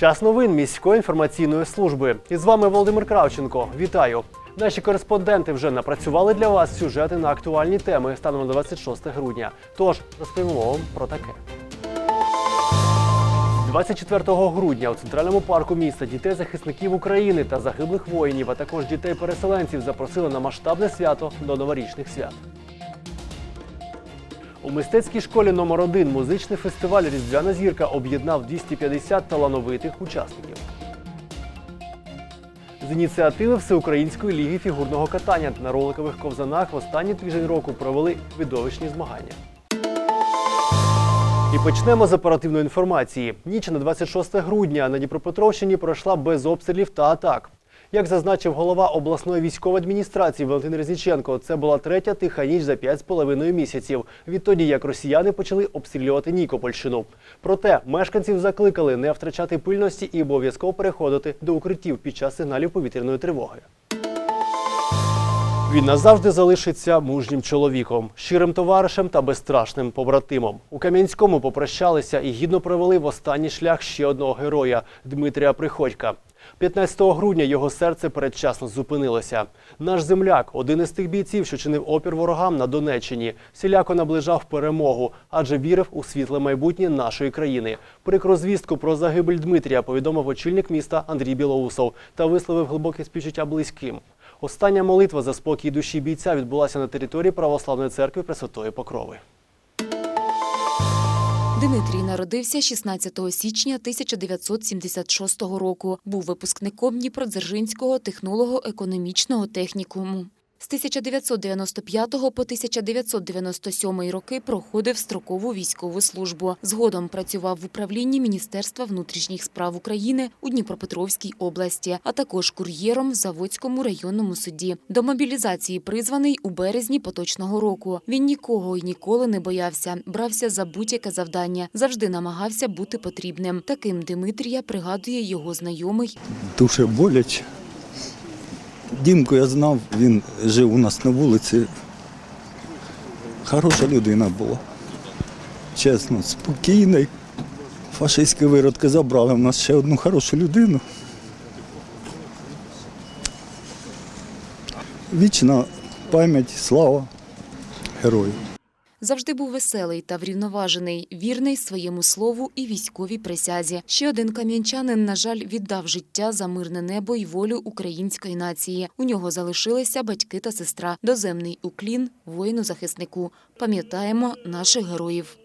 Час новин міської інформаційної служби. І з вами Володимир Кравченко. Вітаю! Наші кореспонденти вже напрацювали для вас сюжети на актуальні теми станом на 26 грудня. Тож розповімо вам про таке. 24 грудня у центральному парку міста дітей захисників України та загиблих воїнів, а також дітей-переселенців запросили на масштабне свято до новорічних свят. У мистецькій школі номер 1 музичний фестиваль Різдвяна зірка об'єднав 250 талановитих учасників. З ініціативи Всеукраїнської ліги фігурного катання на роликових ковзанах в останній тиждень року провели видовищні змагання. І почнемо з оперативної інформації. Ніч на 26 грудня на Дніпропетровщині пройшла без обстрілів та атак. Як зазначив голова обласної військової адміністрації Валентин Резніченко, це була третя тиха ніч за 5,5 місяців. Відтоді як росіяни почали обстрілювати Нікопольщину. Проте мешканців закликали не втрачати пильності і обов'язково переходити до укриттів під час сигналів повітряної тривоги. Він назавжди залишиться мужнім чоловіком, щирим товаришем та безстрашним побратимом. У Кам'янському попрощалися і гідно провели в останній шлях ще одного героя Дмитрія Приходька. 15 грудня його серце передчасно зупинилося. Наш земляк, один із тих бійців, що чинив опір ворогам на Донеччині, всіляко наближав перемогу, адже вірив у світле майбутнє нашої країни. Прикру звістку про загибель Дмитрія повідомив очільник міста Андрій Білоусов та висловив глибоке співчуття близьким. Остання молитва за спокій душі бійця відбулася на території Православної церкви Пресвятої Покрови. Дмитрій народився 16 січня 1976 року. Був випускником Дніпродзержинського технолого-економічного технікуму. З 1995 по 1997 роки проходив строкову військову службу. Згодом працював в управлінні Міністерства внутрішніх справ України у Дніпропетровській області, а також кур'єром в Заводському районному суді. До мобілізації призваний у березні поточного року. Він нікого і ніколи не боявся, брався за будь-яке завдання, завжди намагався бути потрібним. Таким Дмитрія пригадує його знайомий дуже боляче. Дімку я знав, він жив у нас на вулиці. Хороша людина була. Чесно, спокійний. Фашистські виродки забрали в нас ще одну хорошу людину. Вічна пам'ять, слава герою. Завжди був веселий та врівноважений, вірний своєму слову і військовій присязі. Ще один кам'янчанин, на жаль, віддав життя за мирне небо і волю української нації. У нього залишилися батьки та сестра. Доземний уклін воїну-захиснику. Пам'ятаємо наших героїв.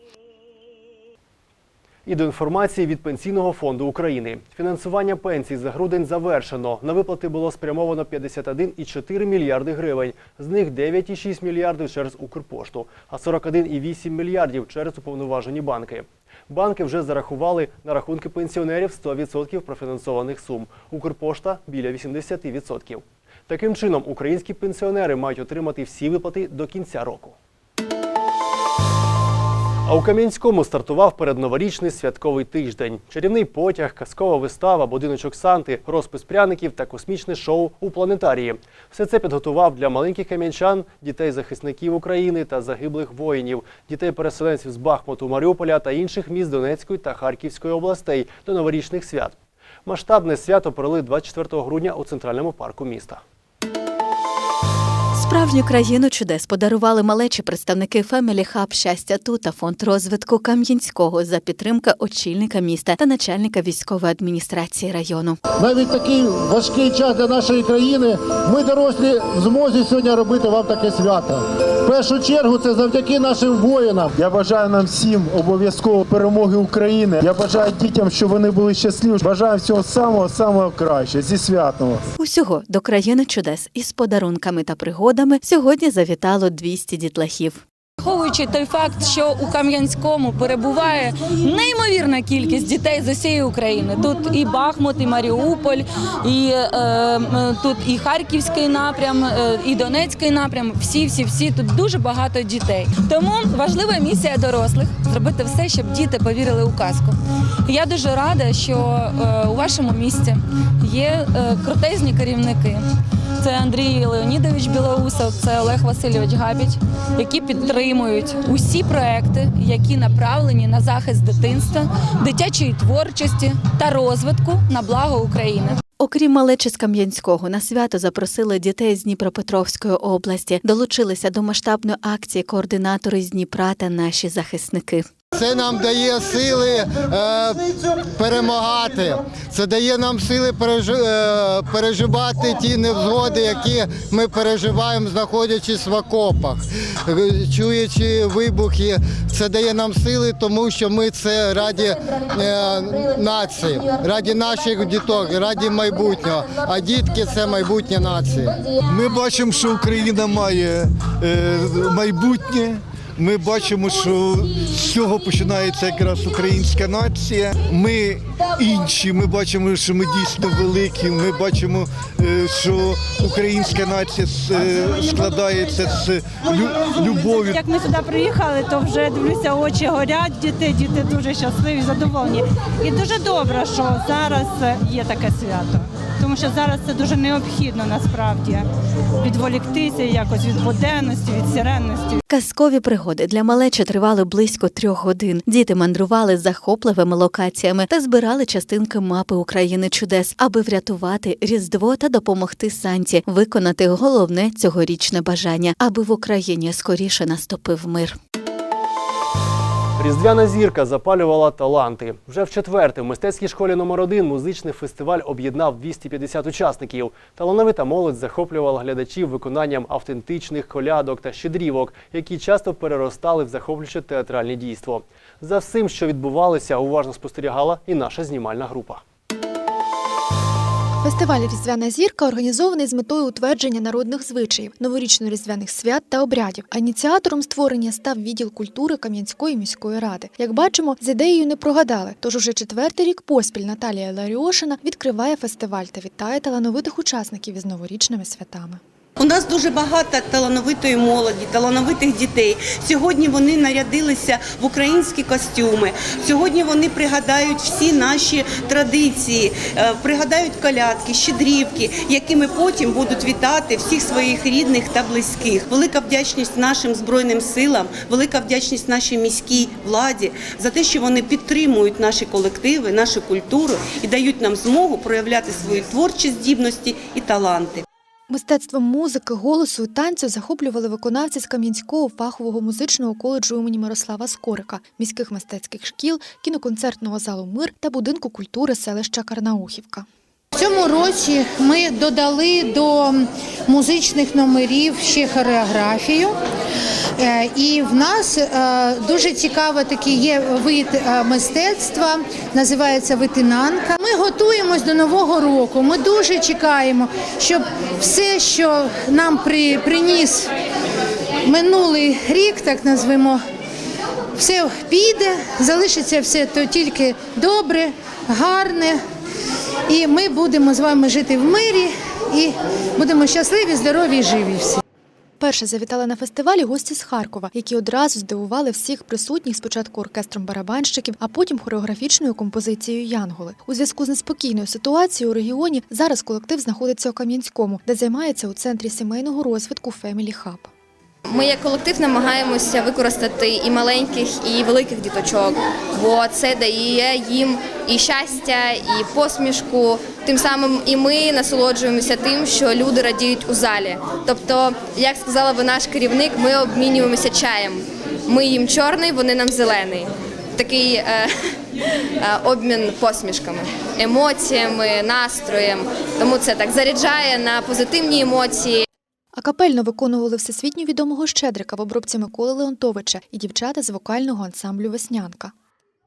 І до інформації від Пенсійного фонду України. Фінансування пенсій за грудень завершено. На виплати було спрямовано 51,4 мільярди гривень. З них 9,6 мільярдів через Укрпошту, а 41,8 мільярдів через уповноважені банки. Банки вже зарахували на рахунки пенсіонерів 100% профінансованих сум. Укрпошта біля 80%. Таким чином, українські пенсіонери мають отримати всі виплати до кінця року. А у Кам'янському стартував передноворічний святковий тиждень. Чарівний потяг, казкова вистава, будиночок Санти, розпис пряників та космічне шоу у планетарії. Все це підготував для маленьких кам'янчан, дітей захисників України та загиблих воїнів, дітей переселенців з Бахмуту, Маріуполя та інших міст Донецької та Харківської областей до новорічних свят. Масштабне свято провели 24 грудня у центральному парку міста. Справжню країну чудес подарували малечі представники Family Hub щастя тут та фонд розвитку Кам'янського за підтримки очільника міста та начальника військової адміністрації району. навіть такий важкий час для нашої країни, ми дорослі в змозі сьогодні робити вам таке свято. В першу чергу це завдяки нашим воїнам. Я бажаю нам всім обов'язково перемоги України. Я бажаю дітям, щоб вони були щасливі. Бажаю всього самого самого краще. Зі святом. Усього до країни чудес із подарунками та пригодами сьогодні завітало 200 дітлахів. Враховуючи той факт, що у Кам'янському перебуває неймовірна кількість дітей з усієї України. Тут і Бахмут, і Маріуполь, і е, тут і Харківський напрям, е, і Донецький напрям. Всі, всі, всі тут дуже багато дітей. Тому важлива місія дорослих зробити все, щоб діти повірили у казку. Я дуже рада, що е, у вашому місті є е, крутезні керівники. Це Андрій Леонідович Білоусов, це Олег Васильович Габіч, які підтримують усі проекти, які направлені на захист дитинства, дитячої творчості та розвитку на благо України. Окрім малечі з Кам'янського, на свято запросили дітей з Дніпропетровської області. Долучилися до масштабної акції координатори з Дніпра та наші захисники. Це нам дає сили е, перемагати. Це дає нам сили пережи- е, переживати ті невзгоди, які ми переживаємо, знаходячись в окопах, Е, чуючи вибухи. Це дає нам сили, тому що ми це раді е, нації, раді наших діток, раді майбутнього. А дітки це майбутнє нації. Ми бачимо, що Україна має е, майбутнє. Ми бачимо, що з цього починається якраз українська нація. Ми інші. Ми бачимо, що ми дійсно великі. Ми бачимо, е, що українська нація е, складається з лю- любов'ю Як ми сюди приїхали, то вже дивлюся, очі горять, діти, діти дуже щасливі, задоволені. І дуже добре, що зараз є таке свято. Тому що зараз це дуже необхідно насправді відволіктися якось від буденності, від сиренності. Казкові пригоди для малечі тривали близько трьох годин. Діти мандрували захопливими локаціями та збирали частинки мапи України чудес, аби врятувати Різдво та допомогти Санті виконати головне цьогорічне бажання, аби в Україні скоріше наступив мир. Різдвяна зірка запалювала таланти. Вже в четверте в мистецькій школі номер 1 музичний фестиваль об'єднав 250 учасників. Талановита молодь захоплювала глядачів виконанням автентичних колядок та щедрівок, які часто переростали в захоплююче театральне дійство. За всім, що відбувалося, уважно спостерігала і наша знімальна група. Фестиваль Різдвяна зірка організований з метою утвердження народних звичаїв, новорічно-різдвяних свят та обрядів. А ініціатором створення став відділ культури Кам'янської міської ради. Як бачимо, з ідеєю не прогадали. Тож уже четвертий рік поспіль Наталія Ларіошина відкриває фестиваль та вітає талановитих учасників із новорічними святами. У нас дуже багато талановитої молоді, талановитих дітей. Сьогодні вони нарядилися в українські костюми. Сьогодні вони пригадають всі наші традиції, е, пригадають колядки, щедрівки, якими потім будуть вітати всіх своїх рідних та близьких. Велика вдячність нашим збройним силам, велика вдячність нашій міській владі за те, що вони підтримують наші колективи, нашу культуру і дають нам змогу проявляти свої творчі здібності і таланти. Мистецтвом музики, голосу і танцю захоплювали виконавці з Кам'янського фахового музичного коледжу імені Мирослава Скорика, міських мистецьких шкіл, кіноконцертного залу Мир та будинку культури селища Карнаухівка. Цьому році ми додали до музичних номерів ще хореографію. Е, І в нас е, дуже цікавий такий є вид е, мистецтва, називається витинанка. Ми готуємось до нового року. Ми дуже чекаємо, щоб все, що нам при, приніс минулий рік, так назвемо, все піде, залишиться все то тільки добре, гарне. І ми будемо з вами жити в мирі і будемо щасливі, здорові і живі всі. Перше завітали на фестивалі гості з Харкова, які одразу здивували всіх присутніх спочатку оркестром барабанщиків, а потім хореографічною композицією Янголи. У зв'язку з неспокійною ситуацією у регіоні зараз колектив знаходиться у Кам'янському, де займається у центрі сімейного розвитку Family Hub. Ми як колектив намагаємося використати і маленьких, і великих діточок, бо це дає їм і щастя, і посмішку. Тим самим і ми насолоджуємося тим, що люди радіють у залі. Тобто, як сказала би наш керівник, ми обмінюємося чаєм. Ми їм чорний, вони нам зелений. Такий е, е, обмін посмішками, емоціями, настроєм. Тому це так заряджає на позитивні емоції. А капельно виконували всесвітньо відомого щедрика в обробці Миколи Леонтовича і дівчата з вокального ансамблю Веснянка.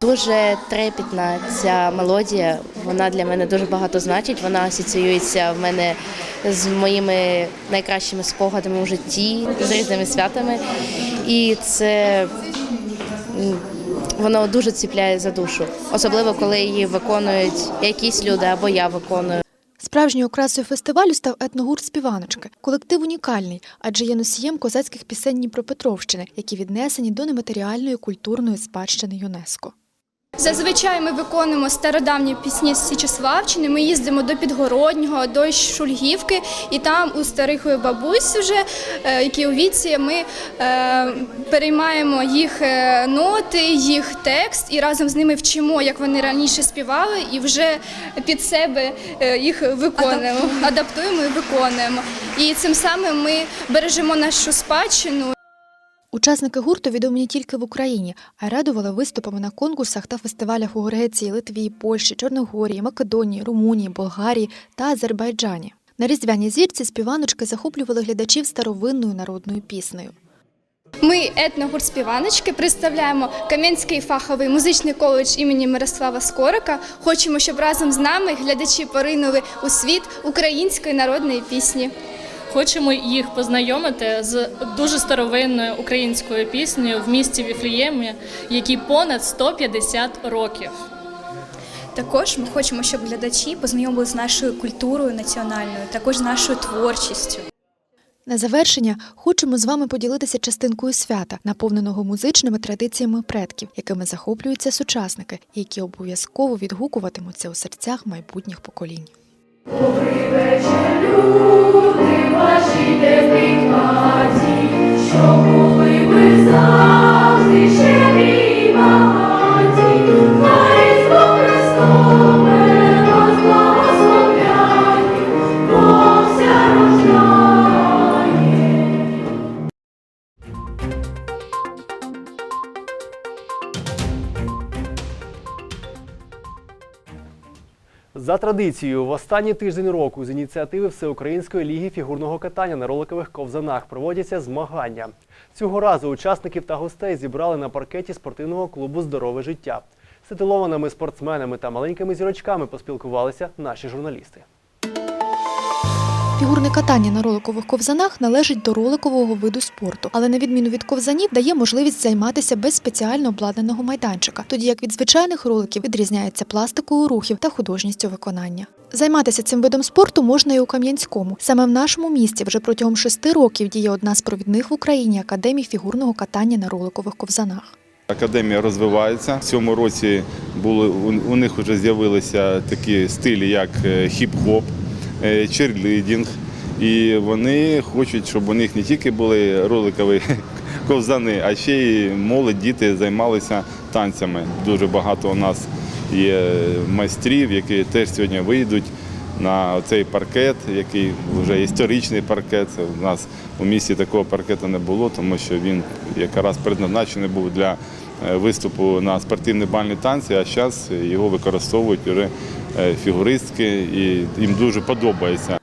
Дуже трепетна ця мелодія. Вона для мене дуже багато значить. Вона асоціюється в мене з моїми найкращими спогадами у житті, з різними святами. І це воно дуже ціпляє за душу, особливо коли її виконують якісь люди або я виконую. Справжньою окрасою фестивалю став етногурт Співаночки. Колектив унікальний, адже є носієм козацьких пісень Дніпропетровщини, які віднесені до нематеріальної культурної спадщини ЮНЕСКО. Зазвичай ми виконуємо стародавні пісні з Січеславщини. Ми їздимо до Підгороднього, до Шульгівки, і там у старих бабусь, вже, е, які у віці, ми е, переймаємо їх е, ноти, їх текст і разом з ними вчимо, як вони раніше співали, і вже під себе їх виконуємо, адаптуємо і виконуємо. І цим самим ми бережемо нашу спадщину. Учасники гурту відомі не тільки в Україні, а й радували виступами на конкурсах та фестивалях у Греції, Литві, Польщі, Чорногорії, Македонії, Румунії, Болгарії та Азербайджані. На різдвяній зірці співаночки захоплювали глядачів старовинною народною піснею. Ми етногурт співаночки представляємо Кам'янський фаховий музичний коледж імені Мирослава Скорика. Хочемо, щоб разом з нами глядачі поринули у світ української народної пісні. Хочемо їх познайомити з дуже старовинною українською піснею в місті Віфліємі, якій понад 150 років. Також ми хочемо, щоб глядачі познайомилися з нашою культурою національною, також з нашою творчістю. На завершення хочемо з вами поділитися частинкою свята, наповненого музичними традиціями предків, якими захоплюються сучасники, які обов'язково відгукуватимуться у серцях майбутніх поколінь. Бачите в хаті, що були ви завжди ще. За традицією, в останній тиждень року з ініціативи Всеукраїнської ліги фігурного катання на роликових ковзанах проводяться змагання. Цього разу учасників та гостей зібрали на паркеті спортивного клубу Здорове життя. З титулованими спортсменами та маленькими зірочками поспілкувалися наші журналісти. Фігурне катання на роликових ковзанах належить до роликового виду спорту, але на відміну від ковзанів дає можливість займатися без спеціально обладнаного майданчика, тоді як від звичайних роликів відрізняється пластикою рухів та художністю виконання. Займатися цим видом спорту можна і у Кам'янському. Саме в нашому місті вже протягом шести років діє одна з провідних в Україні академій фігурного катання на роликових ковзанах. Академія розвивається. В цьому році були у них вже з'явилися такі стилі, як е, хіп-хоп, черлідінг. І вони хочуть, щоб у них не тільки були роликові ковзани, а ще й молодь, діти займалися танцями. Дуже багато у нас є майстрів, які теж сьогодні вийдуть на цей паркет, який вже історичний паркет. У нас у місті такого паркету не було, тому що він якраз предназначений був для е, виступу на спортивні бальні танці, а зараз його використовують вже е, фігуристки і їм дуже подобається.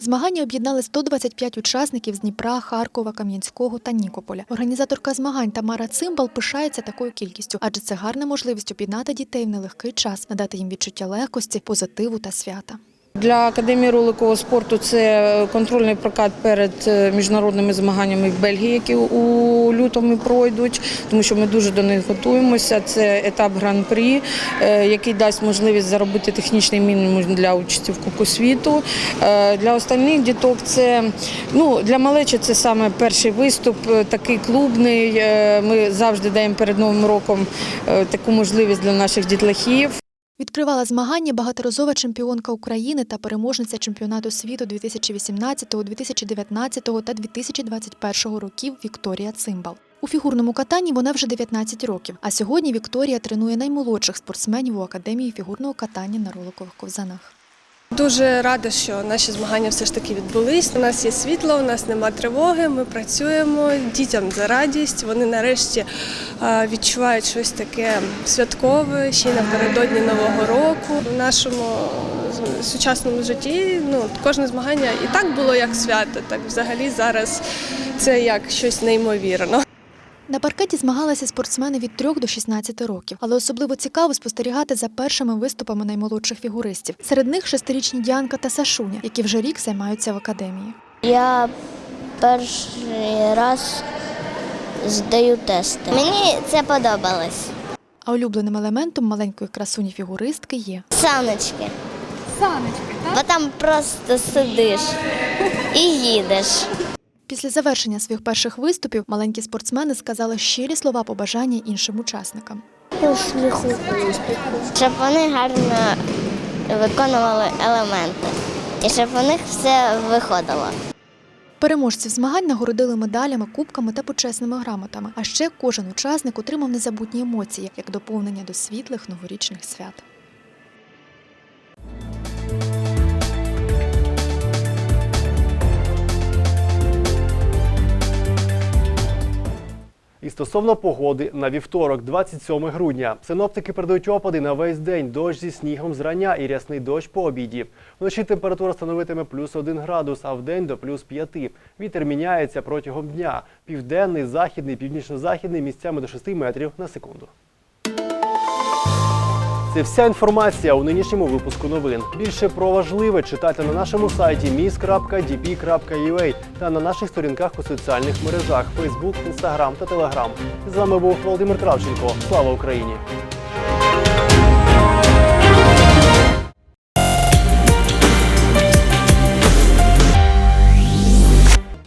Змагання об'єднали 125 учасників з Дніпра, Харкова, Кам'янського та Нікополя. Організаторка змагань Тамара Цимбал пишається такою кількістю, адже це гарна можливість об'єднати дітей в нелегкий час, надати їм відчуття легкості, позитиву та свята. Для академії роликового спорту це контрольний прокат перед е, міжнародними змаганнями в Бельгії, які у лютому пройдуть, тому що ми дуже до них готуємося. Це етап гран-прі, е, який дасть можливість заробити технічний мінімум для участі в Кубку світу. Е, Для остальних діток це ну для малечі це саме перший виступ, такий клубний. Ми завжди даємо перед новим роком таку можливість для наших дітлахів. Відкривала змагання багаторазова чемпіонка України та переможниця чемпіонату світу 2018, 2019 та 2021 років Вікторія Цимбал. У фігурному катанні вона вже 19 років, а сьогодні Вікторія тренує наймолодших спортсменів у академії фігурного катання на роликових ковзанах. Дуже рада, що наші змагання все ж таки відбулись. У нас є світло, у нас нема тривоги. Ми працюємо дітям за радість. Вони нарешті відчувають щось таке святкове, ще й напередодні нового року. У нашому сучасному житті ну кожне змагання і так було як свято, так взагалі зараз це як щось неймовірне. На паркеті змагалися спортсмени від 3 до 16 років, але особливо цікаво спостерігати за першими виступами наймолодших фігуристів. Серед них шестирічні Діанка та Сашуня, які вже рік займаються в академії. Я перший раз здаю тести. Мені це подобалось. А улюбленим елементом маленької красуні фігуристки є Саночки. Саночки, так? Бо там просто сидиш і їдеш. Після завершення своїх перших виступів маленькі спортсмени сказали щирі слова побажання іншим учасникам. Успіху. Щоб вони гарно виконували елементи. І щоб у них все виходило. Переможців змагань нагородили медалями, кубками та почесними грамотами. А ще кожен учасник отримав незабутні емоції як доповнення до світлих новорічних свят. І стосовно погоди на вівторок, 27 грудня. Синоптики передають опади на весь день, дощ зі снігом зрання і рясний дощ по обіді. Вночі температура становитиме плюс 1 градус, а вдень до плюс 5. Вітер міняється протягом дня. Південний, західний, північно-західний місцями до 6 метрів на секунду. Це вся інформація у нинішньому випуску новин. Більше про важливе читайте на нашому сайті mis.dp.ua та на наших сторінках у соціальних мережах Facebook, Instagram та Telegram. З вами був Володимир Кравченко. Слава Україні!